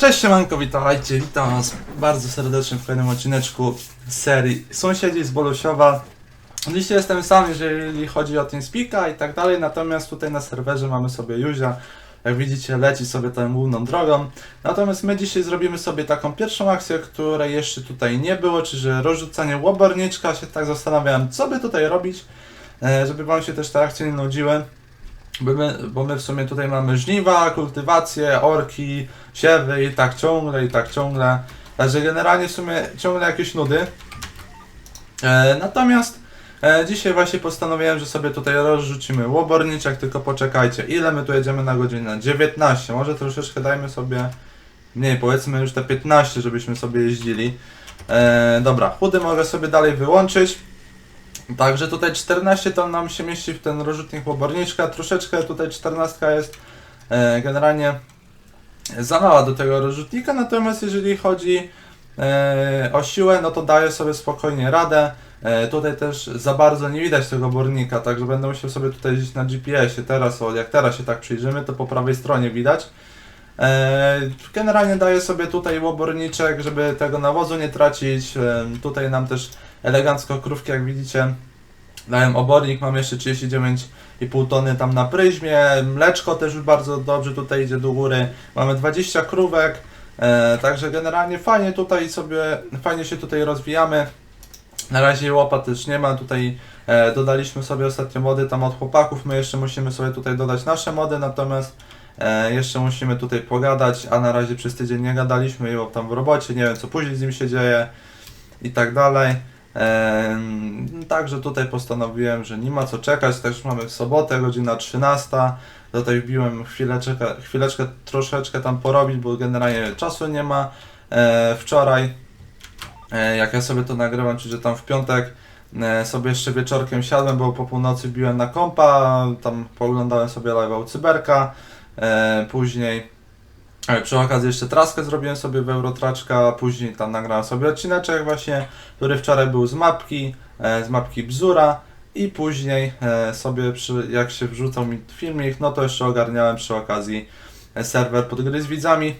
Cześć siemanko, witajcie, witam was bardzo serdecznie w kolejnym odcineczku serii Sąsiedzi z Bolusiowa. Dzisiaj jestem sam, jeżeli chodzi o TeamSpeaka i tak dalej, natomiast tutaj na serwerze mamy sobie Juzia. Jak widzicie, leci sobie tą główną drogą. Natomiast my dzisiaj zrobimy sobie taką pierwszą akcję, której jeszcze tutaj nie było, czyli że rozrzucanie łoborniczka. Się tak zastanawiałem, co by tutaj robić, e, żeby wam się też te akcje nie nudziły. Bo my, bo my w sumie tutaj mamy żniwa, kultywację, orki, siewy i tak ciągle, i tak ciągle. Także generalnie w sumie ciągle jakieś nudy. E, natomiast e, dzisiaj właśnie postanowiłem, że sobie tutaj rozrzucimy łoborniczek, tylko poczekajcie, ile my tu jedziemy na godzinę? 19, może troszeczkę dajmy sobie mniej, powiedzmy już te 15, żebyśmy sobie jeździli. E, dobra, chudy mogę sobie dalej wyłączyć. Także tutaj 14 to nam się mieści w ten rozrzutnik łoborniczka, troszeczkę tutaj 14 jest e, generalnie za mała do tego rozrzutnika, natomiast jeżeli chodzi e, o siłę, no to daje sobie spokojnie radę. E, tutaj też za bardzo nie widać tego bornika, także będę musiał sobie tutaj jeździć na GPS-ie. Teraz, jak teraz się tak przyjrzymy, to po prawej stronie widać. Generalnie daje sobie tutaj łoborniczek, żeby tego nawozu nie tracić. Tutaj nam też elegancko krówki, jak widzicie, dają obornik. Mam jeszcze 39,5 tony tam na pryzmie. Mleczko też bardzo dobrze tutaj idzie do góry. Mamy 20 krówek. E, także generalnie fajnie tutaj sobie, fajnie się tutaj rozwijamy. Na razie łopa też nie ma, tutaj e, dodaliśmy sobie ostatnio mody tam od chłopaków, my jeszcze musimy sobie tutaj dodać nasze mody, natomiast e, jeszcze musimy tutaj pogadać, a na razie przez tydzień nie gadaliśmy, bo tam w robocie, nie wiem co później z nim się dzieje i tak dalej. Także tutaj postanowiłem, że nie ma co czekać, też mamy w sobotę, godzina 13. Tutaj wbiłem chwileczkę, chwileczkę troszeczkę tam porobić, bo generalnie czasu nie ma. E, wczoraj, e, jak ja sobie to nagrywam, czyli że tam w piątek e, sobie jeszcze wieczorkiem siadłem, bo po północy biłem na kompa, tam pooglądałem sobie live u Cyberka, później przy okazji jeszcze traskę zrobiłem sobie w Eurotraczka, później tam nagrałem sobie odcineczek właśnie, który wczoraj był z mapki, e, z mapki Bzura i później e, sobie przy, jak się wrzucał mi filmik, no to jeszcze ogarniałem przy okazji e, serwer pod gry z widzami,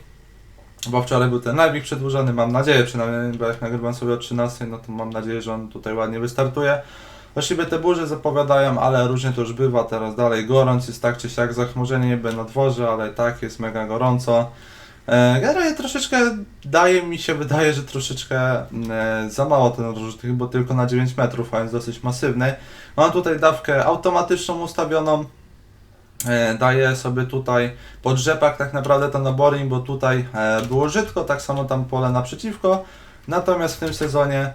bo wczoraj był ten live przedłużony, mam nadzieję przynajmniej, bo jak nagrywam sobie o 13, no to mam nadzieję, że on tutaj ładnie wystartuje. Właściwie te burze zapowiadają, ale różnie to już bywa, teraz dalej gorąc, jest tak czy siak zachmurzenie niby na dworze, ale tak jest mega gorąco. E, Generalnie troszeczkę daje mi się, wydaje, że troszeczkę e, za mało ten rozrzutnik, bo tylko na 9 metrów, a jest dosyć masywny. Mam tutaj dawkę automatyczną ustawioną. E, Daję sobie tutaj pod rzepak tak naprawdę ten obornik, bo tutaj było żytko, tak samo tam pole naprzeciwko. Natomiast w tym sezonie,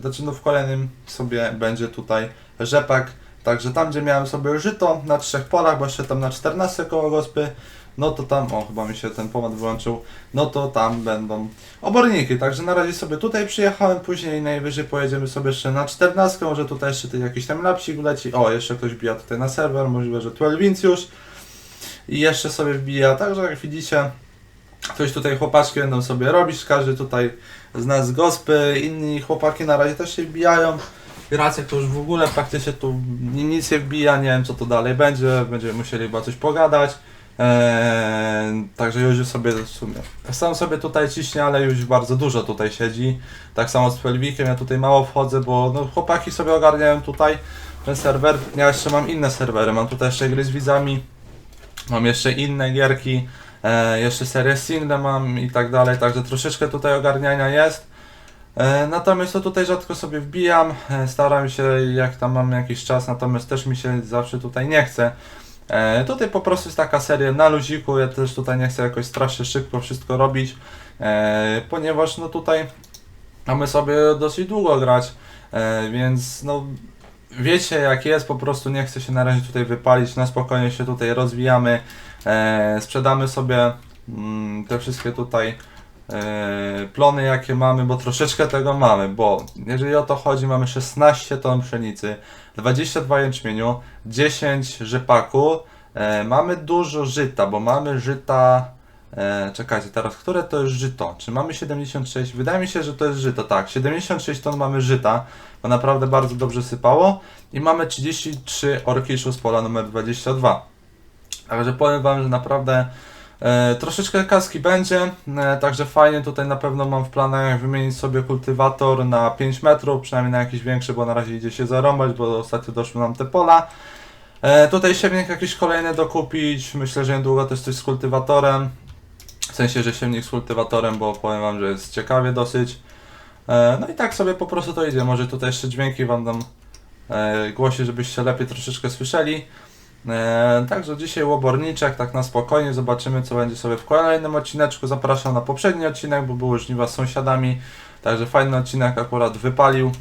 znaczy no w kolejnym sobie będzie tutaj rzepak. Także tam, gdzie miałem sobie żyto na trzech polach, bo jeszcze tam na 14 koło gospy, no to tam, o chyba mi się ten pomad wyłączył, no to tam będą oborniki. Także na razie sobie tutaj przyjechałem, później najwyżej pojedziemy sobie jeszcze na 14, może tutaj jeszcze jakiś tam lapsik leci. O, jeszcze ktoś bija tutaj na serwer, możliwe, że 12 Wins już. I jeszcze sobie wbija, także jak widzicie, coś tutaj chłopaczki będą sobie robić, każdy tutaj z nas z gospy, inni chłopaki na razie też się wbijają. Gracek to już w ogóle praktycznie tu ni- nic nie wbija, nie wiem co to dalej będzie, będziemy musieli chyba coś pogadać. Eee, także Józiu sobie w sumie, sam sobie tutaj ciśnie, ale już bardzo dużo tutaj siedzi. Tak samo z Pelwikiem, ja tutaj mało wchodzę, bo no, chłopaki sobie ogarniają tutaj ten serwer. Ja jeszcze mam inne serwery, mam tutaj jeszcze gry z widzami, mam jeszcze inne gierki, e, jeszcze serię single mam i tak dalej, także troszeczkę tutaj ogarniania jest. E, Natomiast to tutaj rzadko sobie wbijam, e, staram się jak tam mam jakiś czas, natomiast też mi się zawsze tutaj nie chce. E, Tutaj po prostu jest taka seria na luziku, ja też tutaj nie chcę jakoś strasznie szybko wszystko robić, e, ponieważ no tutaj mamy sobie dosyć długo grać, e, więc no wiecie jak jest, po prostu nie chcę się na razie tutaj wypalić, na spokojnie się tutaj rozwijamy, e, sprzedamy sobie mm, te wszystkie tutaj e, plony jakie mamy, bo troszeczkę tego mamy, bo jeżeli o to chodzi, mamy 16 ton pszenicy, 22 jęczmieniu, 10 rzepaku, e, mamy dużo żyta, bo mamy żyta, e, czekajcie teraz, które to jest żyto? Czy mamy 76? Wydaje mi się, że to jest żyto, tak, 76 ton mamy żyta, bo naprawdę bardzo dobrze sypało i mamy 33 orkiszu z pola numer 22. Także powiem Wam, że naprawdę E, troszeczkę kaski będzie, e, także fajnie tutaj na pewno mam w planach wymienić sobie kultywator na 5 metrów, przynajmniej na jakiś większy, bo na razie idzie się zarąbać, bo ostatnio doszły nam te pola. E, tutaj siewnik jakiś kolejny dokupić, myślę, że niedługo też coś z kultywatorem. Sensie, że siewnik z kultywatorem, bo powiem wam, że jest ciekawie dosyć. E, no i tak sobie po prostu to idzie. Może tutaj jeszcze dźwięki wam dam e, głosi, żebyście lepiej troszeczkę słyszeli. E, także dzisiaj łoborniczek, tak na spokojnie, zobaczymy co będzie sobie w kolejnym odcineczku. Zapraszam na poprzedni odcinek, bo były żniwa z sąsiadami. Także fajny odcinek akurat wypalił.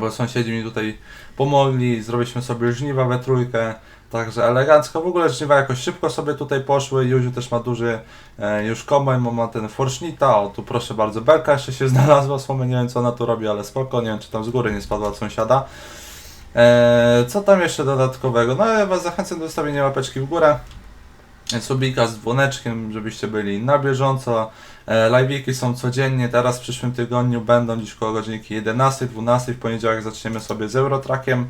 Bo sąsiedzi mi tutaj pomogli, zrobiliśmy sobie żniwa we trójkę. Także elegancko, w ogóle żniwa jakoś szybko sobie tutaj poszły. Józiu też ma duży e, już kombajn, ma ten forsznita. O, tu proszę bardzo, belka jeszcze się znalazła, słomy, nie wiem co ona tu robi, ale spoko, nie wiem czy tam z góry nie spadła od sąsiada. E, co tam jeszcze dodatkowego? No ja Was zachęcam do zostawienia łapeczki w górę. Subika z dzwoneczkiem, żebyście byli na bieżąco. E, Live'iki są codziennie, teraz w przyszłym tygodniu będą dziś koło godzinki 11, 12. W poniedziałek zaczniemy sobie z Eurotrackiem.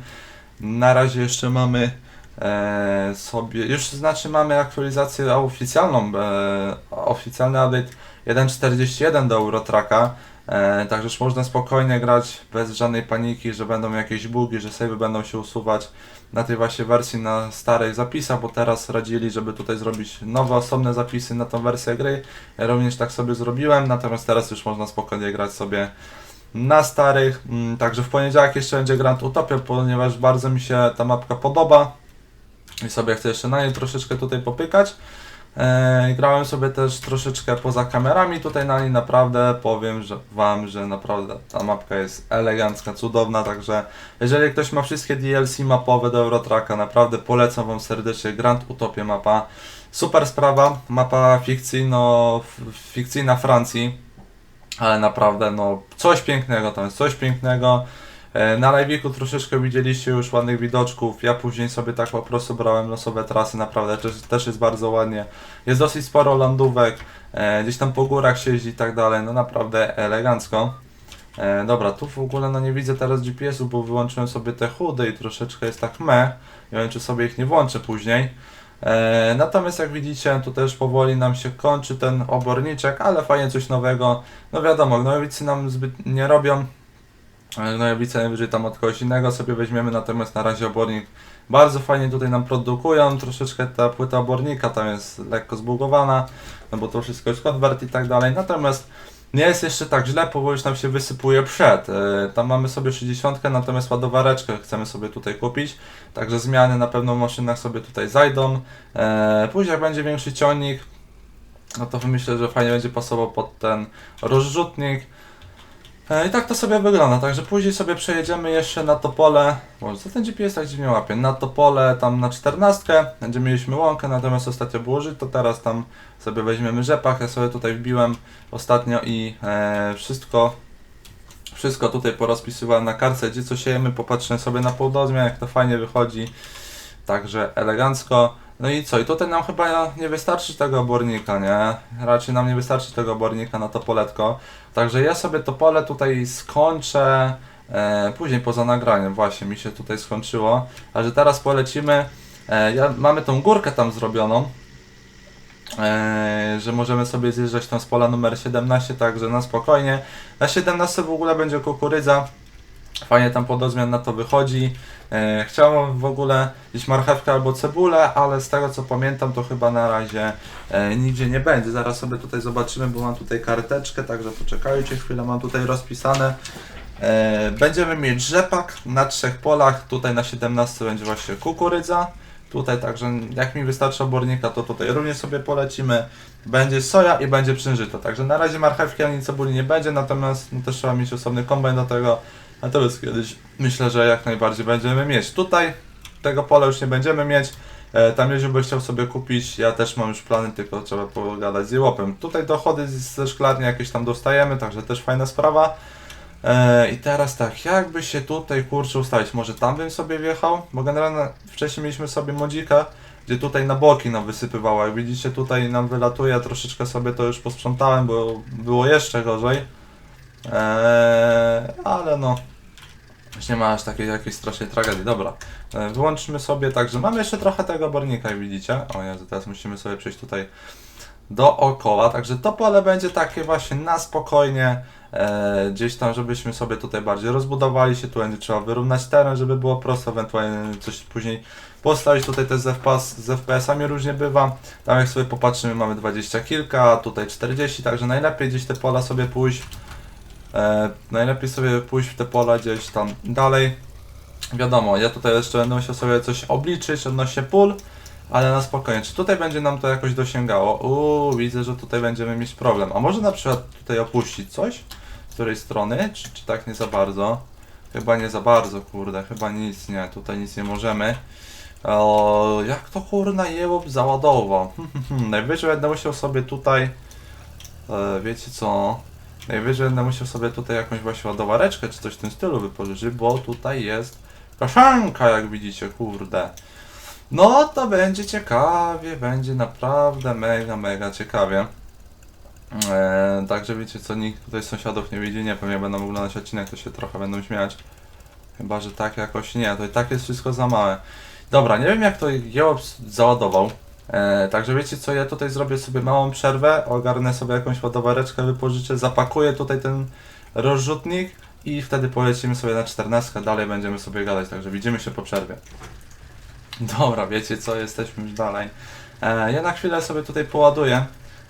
Na razie jeszcze mamy e, sobie, już znaczy mamy aktualizację oficjalną, e, oficjalny update 1.41 do Eurotracka. E, także można spokojnie grać bez żadnej paniki, że będą jakieś bugi, że savey będą się usuwać na tej właśnie wersji na starych zapisach, bo teraz radzili, żeby tutaj zrobić nowe osobne zapisy na tą wersję gry. Ja również tak sobie zrobiłem, natomiast teraz już można spokojnie grać sobie na starych. Mm, Także w poniedziałek jeszcze będzie Grand Utopia, ponieważ bardzo mi się ta mapka podoba i sobie chcę jeszcze na niej troszeczkę tutaj popykać. E, grałem sobie też troszeczkę poza kamerami tutaj na niej, naprawdę powiem że Wam, że naprawdę ta mapka jest elegancka, cudowna, także jeżeli ktoś ma wszystkie DLC mapowe do Eurotracka, naprawdę polecam Wam serdecznie Grand Utopia mapa. Super sprawa, mapa fikcyjno, fikcyjna Francji, ale naprawdę no coś pięknego tam jest, coś pięknego. E, Na live'iku troszeczkę widzieliście już ładnych widoczków. Ja później sobie tak po prostu brałem losowe trasy, naprawdę też, też jest bardzo ładnie. Jest dosyć sporo lądówek, e, gdzieś tam po górach się jeździ i tak dalej, no naprawdę elegancko. E, dobra, tu w ogóle no nie widzę teraz GPS-u, bo wyłączyłem sobie te chudy i troszeczkę jest tak me. Nie wiem, czy sobie ich nie włączę później. Natomiast jak widzicie, tu też powoli nam się kończy ten oborniczek, ale fajnie coś nowego. No wiadomo, gnojowicy nam zbyt nie robią. Gnojowice najwyżej tam od kogoś innego sobie weźmiemy, natomiast na razie obornik bardzo fajnie tutaj nam produkują. Troszeczkę ta płyta obornika tam jest lekko zbugowana, no bo to wszystko jest konwert i tak dalej. Natomiast nie jest jeszcze tak źle, już nam się wysypuje przed. E, Tam mamy sobie 60, natomiast ładowareczkę chcemy sobie tutaj kupić. Także zmiany na pewno w maszynach sobie tutaj zajdą. E, Później jak będzie większy ciągnik, no to myślę, że fajnie będzie pasował pod ten rozrzutnik. E, I tak to sobie wygląda, także później sobie przejedziemy jeszcze na Topole, może co ten GPS tak dziwnie łapie, na Topole tam na 14, gdzie mieliśmy łąkę, natomiast ostatnio było to teraz tam sobie weźmiemy rzepach, ja sobie tutaj wbiłem ostatnio i e, wszystko, wszystko tutaj porozpisywałem na kartce, gdzie co siejemy, popatrzę sobie na półdozmian, jak to fajnie wychodzi, także elegancko. No i co? I tutaj nam chyba nie wystarczy tego obornika, nie? Raczej nam nie wystarczy tego obornika na to poletko. Także ja sobie to pole tutaj skończę e, później poza nagraniem. Właśnie mi się tutaj skończyło. A że teraz polecimy. E, ja, mamy tą górkę tam zrobioną. E, że możemy sobie zjeżdżać tam z pola numer 17, także na spokojnie. Na 17 w ogóle będzie kukurydza. Fajnie tam podozmian na to wychodzi. E, chciałem w ogóle gdzieś marchewkę albo cebulę, ale z tego co pamiętam to chyba na razie e, nigdzie nie będzie. Zaraz sobie tutaj zobaczymy, bo mam tutaj karteczkę, także poczekajcie chwilę, mam tutaj rozpisane. E, będziemy mieć rzepak na trzech polach, tutaj na 17 będzie właśnie kukurydza. Tutaj także jak mi wystarczy obornika, to tutaj również sobie polecimy. Będzie soja i będzie przężyto. Także na razie marchewki ani cebuli nie będzie, natomiast no, też trzeba mieć osobny kombajn do tego. Natomiast kiedyś myślę, że jak najbardziej będziemy mieć. Tutaj tego pola już nie będziemy mieć. E, tam Jeziu by chciał sobie kupić, ja też mam już plany, tylko trzeba pogadać z jełopem. Tutaj dochody ze szklarni jakieś tam dostajemy, także też fajna sprawa. E, I teraz tak, jakby się tutaj kurczę ustawić, może tam bym sobie wjechał, bo generalnie wcześniej mieliśmy sobie modzika, gdzie tutaj na boki nam wysypywało, jak widzicie tutaj nam wylatuje, troszeczkę sobie to już posprzątałem, bo było jeszcze gorzej. Eee, ale no, nie ma aż takiej jakiejś strasznej tragedii. Dobra, e, wyłączmy sobie, także mamy jeszcze trochę tego obornika, jak widzicie. O Jezu, teraz musimy sobie przejść tutaj dookoła, także to pole będzie takie właśnie na spokojnie, e, gdzieś tam, żebyśmy sobie tutaj bardziej rozbudowali się, tu będzie trzeba wyrównać teren, żeby było prosto, ewentualnie coś później postawić, tutaj też z, FPS, z FPS-ami różnie bywa, tam jak sobie popatrzymy mamy 20 kilka, a tutaj 40, także najlepiej gdzieś te pola sobie pójść, e, najlepiej sobie pójść w te pola gdzieś tam dalej, wiadomo, ja tutaj jeszcze będę musiał sobie coś obliczyć odnośnie pól, ale na spokojnie. Czy tutaj będzie nam to jakoś dosięgało? Uuu, widzę, że tutaj będziemy mieć problem. A może na przykład tutaj opuścić coś? Z której strony? Czy, czy tak nie za bardzo? Chyba nie za bardzo, kurde. Chyba nic nie. Tutaj nic nie możemy. O, jak to kurna jełop załadował? Najwyżej będę musiał sobie tutaj... E, wiecie co? Najwyżej będę musiał sobie tutaj jakąś właśnie ładowareczkę czy coś w tym stylu wypożyczyć, bo tutaj jest kaszanka, jak widzicie, kurde. No to będzie ciekawie, będzie naprawdę mega, mega ciekawie. Eee, także wiecie co, nikt tutaj sąsiadów nie widzi, nie jak będą oglądać odcinek, to się trochę będą śmiać. Chyba, że tak jakoś nie, to i tak jest wszystko za małe. Dobra, nie wiem jak to jełop załadował. Eee, także wiecie co, ja tutaj zrobię sobie małą przerwę, ogarnę sobie jakąś ładowareczkę, wypożyczę, zapakuję tutaj ten rozrzutnik i wtedy polecimy sobie na 14, dalej będziemy sobie gadać, także widzimy się po przerwie. Dobra, wiecie co, jesteśmy już dalej. E, ja na chwilę sobie tutaj poładuję.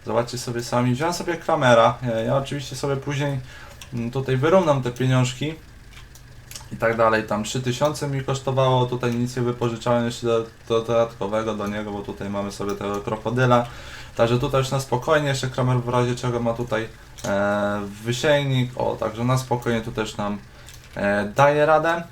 Zobaczcie sobie sami. Wziąłem sobie klamera. E, ja oczywiście sobie później mm, tutaj wyrównam te pieniążki i tak dalej. Tam 3000 mi kosztowało, tutaj nic nie wypożyczałem jeszcze do, do dodatkowego do niego, bo tutaj mamy sobie tego krokodyla. Także tutaj już na spokojnie, jeszcze kramer w razie czego ma tutaj e, wysiejnik. O, także na spokojnie tu też nam e, daje radę.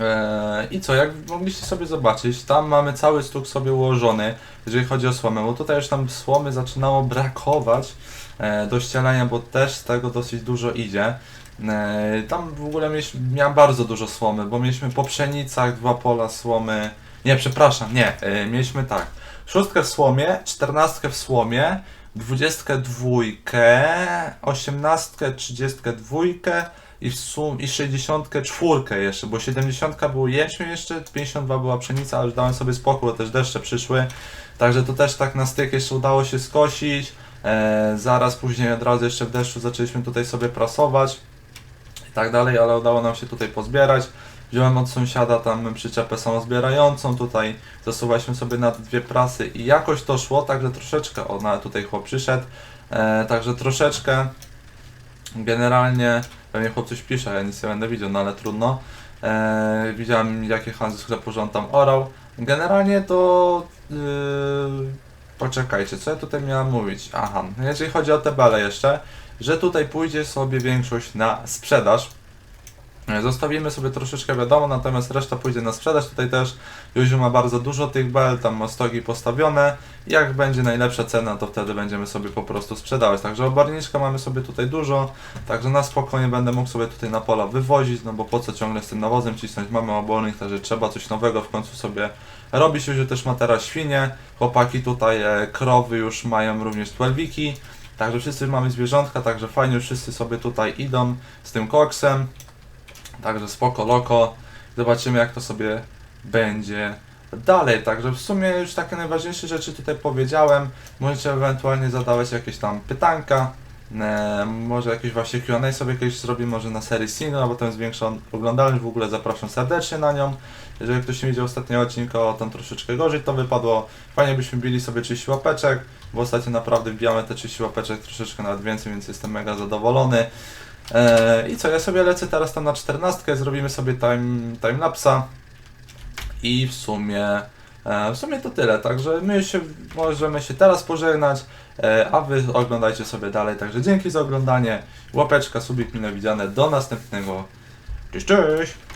Eee, I co, jak mogliście sobie zobaczyć, tam mamy cały stuk sobie ułożony, jeżeli chodzi o słomę, bo tutaj już tam słomy zaczynało brakować e, do ścielenia, bo też z tego dosyć dużo idzie. E, tam w ogóle mieliśmy, miałem bardzo dużo słomy, bo mieliśmy po pszenicach dwa pola słomy, nie, przepraszam, nie, e, mieliśmy tak, szóstkę w słomie, czternastkę w słomie, dwudziestkę dwójkę, osiemnastkę, trzydziestkę dwójkę, i w sum i 64 jeszcze, bo 70 był jęczmień jeszcze, 52 była pszenica, ale już dałem sobie spokój, bo też deszcze przyszły. Także to też tak na styk jeszcze udało się skosić. E, zaraz później od razu jeszcze w deszczu zaczęliśmy tutaj sobie prasować tak dalej, ale udało nam się tutaj pozbierać. Wziąłem od sąsiada tam przyczepę samozbierającą, tutaj zasuwaliśmy sobie na dwie prasy i jakoś to szło, także troszeczkę, o nawet tutaj chłop przyszedł, e, także troszeczkę generalnie Pewnie chłop coś pisze, ja nic nie będę widział, no ale trudno. Eee, widziałem jakie han ze sklepu, że tam orał. Generalnie to... Yy, poczekajcie, co ja tutaj miałem mówić? Aha, jeżeli chodzi o te bele jeszcze, że tutaj pójdzie sobie większość na sprzedaż. E, Zostawimy sobie troszeczkę wiadomo, natomiast reszta pójdzie na sprzedaż. Tutaj też Józiu ma bardzo dużo tych bel, tam ma stogi postawione. Jak będzie najlepsza cena, to wtedy będziemy sobie po prostu sprzedawać. Także oborniczka mamy sobie tutaj dużo, także na spokojnie będę mógł sobie tutaj na pola wywozić, no bo po co ciągle z tym nawozem cisnąć, mamy obornik, także trzeba coś nowego w końcu sobie robić. Józiu też ma teraz świnie, chłopaki tutaj e, krowy już mają również twelwiki. Także wszyscy mamy zwierzątka, także fajnie wszyscy sobie tutaj idą z tym koksem. Także spoko loko. Zobaczymy jak to sobie będzie dalej. Także w sumie już takie najważniejsze rzeczy tutaj powiedziałem. Możecie ewentualnie zadawać jakieś tam pytanka. E, może jakieś właśnie Q&A sobie kiedyś zrobimy, może na serii single, bo tam jest oglądalność. W ogóle zapraszam serdecznie na nią. Jeżeli ktoś nie widział ostatniego odcinka, o tam troszeczkę gorzej to wypadło. Fajnie byśmy bili sobie 30 łapeczek, bo ostatnio naprawdę wbijamy te 30 łapeczek troszeczkę nawet więcej, więc jestem mega zadowolony. Eee, I co, ja sobie lecę teraz tam na 14, zrobimy sobie time, timelapsa i w sumie e, w sumie to tyle, także my się możemy się teraz pożegnać, e, a wy oglądajcie sobie dalej, także dzięki za oglądanie, łapeczka, subik mile widziane, do następnego, cześć, cześć!